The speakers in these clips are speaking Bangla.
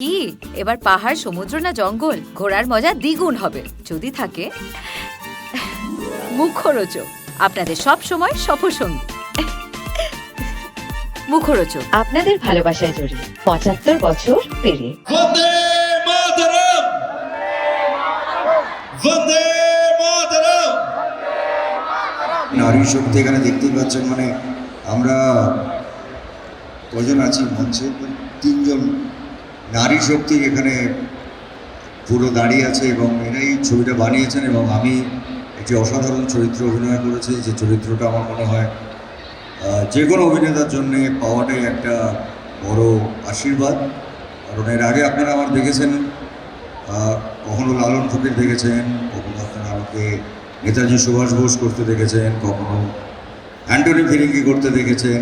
কি? এবার পাহাড় সমুদ্র না জঙ্গল? ঘোরার মজা দ্বিগুণ হবে। যদি থাকে মুখরোচক। আপনাদের সব সময় সফরসঙ্গী। মুখরোচক। আপনাদের ভালোবাসায় জড়ি পঁচাত্তর বছর পেরিয়ে। নারী শক্তি এখানে দেখতেই পাচ্ছেন মানে আমরা কজন আছি? মঞ্চে তিনজন। নারী শক্তি এখানে পুরো দাঁড়িয়ে আছে এবং এরাই ছবিটা বানিয়েছেন এবং আমি একটি অসাধারণ চরিত্র অভিনয় করেছি, যে চরিত্রটা আমার মনে হয় যে কোনো অভিনেতার জন্য পাওয়াটাই একটা বড় আশীর্বাদ। কারণ এর আগে আপনারা আমার দেখেছেন কখনো লালন ফকির দেখেছেন, কখনো আপনারা আমাকে নেতাজি সুভাষ বোস করতে দেখেছেন, কখনো অ্যান্টনি ফিরিঙ্গি করতে দেখেছেন।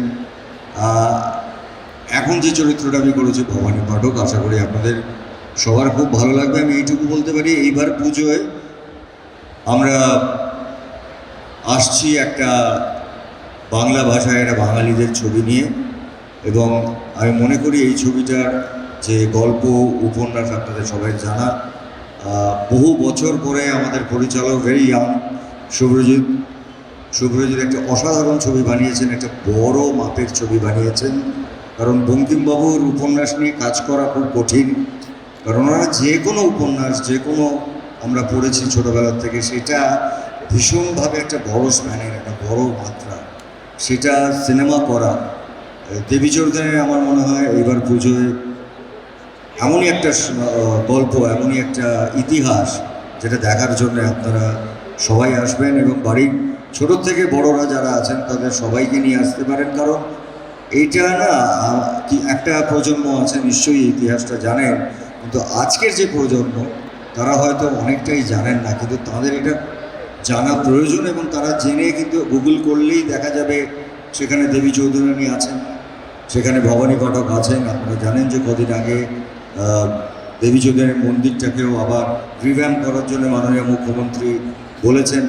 এখন যে চরিত্রটা আমি করেছি ভবানী পাঠক, আশা করি আপনাদের সবার খুব ভালো লাগবে। আমি এইটুকু বলতে পারি, এইবার পুজোয় আমরা আসছি একটা বাংলা ভাষায়, একটা বাঙালিদের ছবি নিয়ে এবং আমি মনে করি এই ছবিটার যে গল্প, উপন্যাস আপনাদের সবাই জানা বহু বছর পরে আমাদের পরিচালক ভেরি ইয়াং শুভ্রজিৎ শুভ্রজিৎ একটা অসাধারণ ছবি বানিয়েছেন, একটা বড় মাপের ছবি বানিয়েছেন। কারণ বঙ্কিমবাবুর উপন্যাস নিয়ে কাজ করা খুব কঠিন। কারণ ওনারা যে কোনো উপন্যাস, যে কোনো আমরা পড়েছি ছোটোবেলার থেকে, সেটা ভীষণভাবে একটা বড় স্প্যানের একটা বড় মাত্রা। সেটা সিনেমা করা। দেবী চৌধুরী আমার মনে হয় এইবার পুজোয় এমনই একটা গল্প, এমনই একটা ইতিহাস যেটা দেখার জন্য আপনারা সবাই আসবেন এবং বাড়ির ছোট থেকে বড়রা যারা আছেন তাদের সবাইকে নিয়ে আসতে পারেন। কারণ এইটা না, কি একটা প্রজন্ম আছে নিশ্চয়ই ইতিহাসটা জানেন, কিন্তু আজকের যে প্রজন্ম, তারা হয়তো অনেকটাই জানেন না, কিন্তু তাদের এটা জানা প্রয়োজন এবং তারা জেনে কিন্তু গুগল করলেই দেখা যাবে সেখানে দেবী চৌধুরানী আছেন, সেখানে ভবানী পাঠক আছেন, আপনারা জানেন যে কদিন আগে দেবী চৌধুরানীর মন্দিরটাকেও আবার রিভ্যাম্প করার জন্য মাননীয় মুখ্যমন্ত্রী বলেছেন।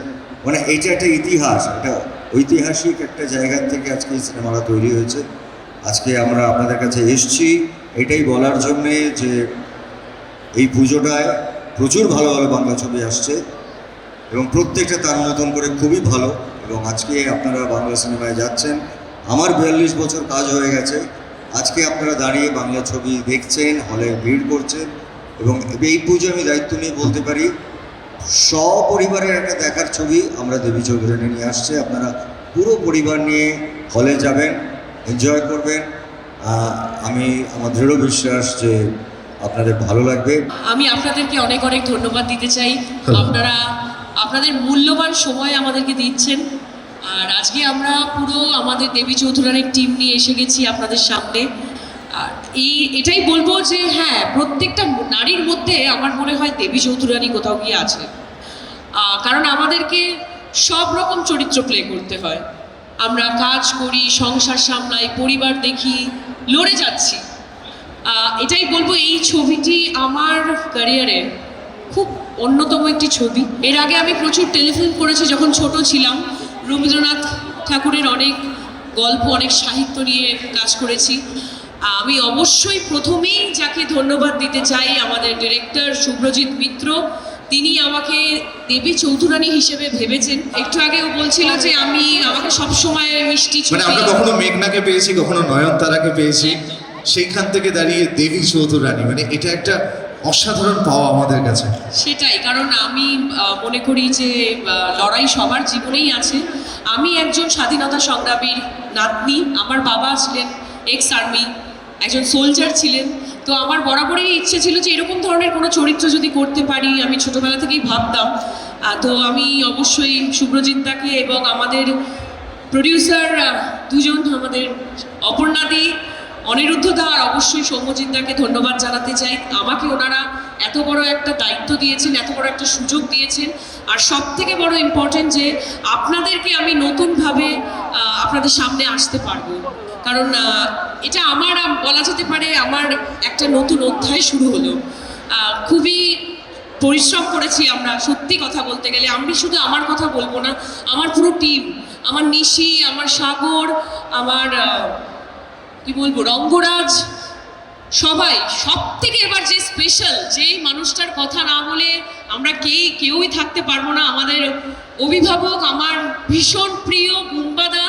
মানে এইটা একটা ইতিহাস, একটা ঐতিহাসিক একটা জায়গা থেকে আজকে এই সিনেমাটা তৈরি হয়েছে। আজকে আমরা আপনাদের কাছে এসছি। এটাই বলার জন্যে যে এই পুজোটায় প্রচুর ভালো ভালো বাংলা ছবি আসছে এবং প্রত্যেকটা তার মতন করে খুবই ভালো এবং আজকে আপনারা বাংলা সিনেমায় যাচ্ছেন। আমার বিয়াল্লিশ বছর কাজ হয়ে গেছে। আজকে আপনারা দাঁড়িয়ে বাংলা ছবি দেখছেন, হলে ভিড় করছেন এবং এই পুজো আমি দায়িত্ব নিয়ে বলতে পারি সপরিবারের একটা দেখার ছবি আমরা দেবী চৌধুরী নিয়ে আসছে। আপনারা পুরো পরিবার নিয়ে হলে যাবেন এনজয় করবেন। আমি আমার দৃঢ় বিশ্বাস যে আপনাদের ভালো লাগবে। আমি আপনাদেরকে অনেক অনেক ধন্যবাদ দিতে চাই। আপনারা আপনাদের মূল্যবান সময় আমাদেরকে দিচ্ছেন। আর আজকে আমরা পুরো আমাদের দেবী চৌধুরানীর টিম নিয়ে এসে গেছি আপনাদের সামনে। এই, এটাই বলব যে হ্যাঁ প্রত্যেকটা নারীর মধ্যে আমার মনে হয় দেবী চৌধুরানী কোথাও গিয়ে আছে। কারণ আমাদেরকে সব রকম চরিত্র প্লে করতে হয়। আমরা কাজ করি, সংসার সামলাই, পরিবার দেখি, লড়ে যাচ্ছি। এটাই বলব এই ছবিটি আমার ক্যারিয়ারে খুব অন্যতম একটি ছবি। এর আগে আমি প্রচুর টেলিফিল্ম করেছি যখন ছোট ছিলাম। রবীন্দ্রনাথ ঠাকুরের অনেক গল্প, অনেক সাহিত্য নিয়ে কাজ করেছি। আমি অবশ্যই প্রথমেই যাকে ধন্যবাদ দিতে চাই আমাদের ডিরেক্টর শুভ্রজিৎ মিত্র তিনি আমাকে দেবী চৌধুরানী হিসেবে ভেবেছেন। একটু আগেও বলছিল যে আমি আমাকে সবসময় মিষ্টি মানে আমরা কখনো মেঘনাকে পেয়েছি কখনো নয়নতারাকে পেয়েছি। সেইখান থেকে দাঁড়িয়ে দেবী চৌধুরানী মানে এটা একটা অসাধারণ পাওয়া আমাদের কাছে। সেটাই কারণ আমি মনে করি যে লড়াই সবার জীবনেই আছে। আমি একজন স্বাধীনতা সংগ্রামীর নাতনি আমার বাবা ছিলেন এক্স আর্মি একজন সোলজার ছিলেন। তো আমার বরাবরই ইচ্ছে ছিল যে এরকম ধরনের কোনো চরিত্র যদি করতে পারি, আমি ছোটোবেলা থেকেই ভাবতাম। তো আমি অবশ্যই সুব্রজিৎ দাকে এবং আমাদের প্রডিউসার দুজন আমাদের অপর্ণাদি, অনিরুদ্ধ দা আর অবশ্যই সৌম্যজিৎ দাকে ধন্যবাদ জানাতে চাই। আমাকে ওনারা এত বড় একটা দায়িত্ব দিয়েছেন, এত বড় একটা সুযোগ দিয়েছেন। আর সব থেকে বড় ইম্পর্টেন্ট যে আপনাদেরকে আমি নতুনভাবে আপনাদের সামনে আসতে পারব। কারণ এটা আমার বলা যেতে পারে আমার একটা নতুন অধ্যায় শুরু হলো। খুবই পরিশ্রম করেছি আমরা সত্যি কথা বলতে গেলে। আমি শুধু আমার কথা বলব না, আমার পুরো টিম আমার নিশি, আমার সাগর, আমার কি বলব, রঙ্গরাজ, সবাই সব থেকে এবার যে স্পেশাল যেই মানুষটার কথা না বলে আমরা কেই, কেউই থাকতে পারব না। আমাদের অভিভাবক, আমার ভীষণ প্রিয় বুম্বাদা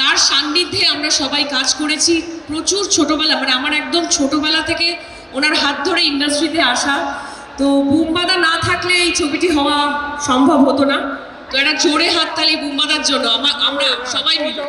তার সান্নিধ্যে আমরা সবাই কাজ করেছি। প্রচুর ছোটবেলা মানে আমার একদম ছোটোবেলা থেকে ওনার হাত ধরে ইন্ডাস্ট্রিতে আসা। তো বুম্বাদা না থাকলে এই ছবিটি হওয়া সম্ভব হতো না। তো একটা জোরে হাততালি বুম্বাদার জন্য আমরা সবাই মিলে।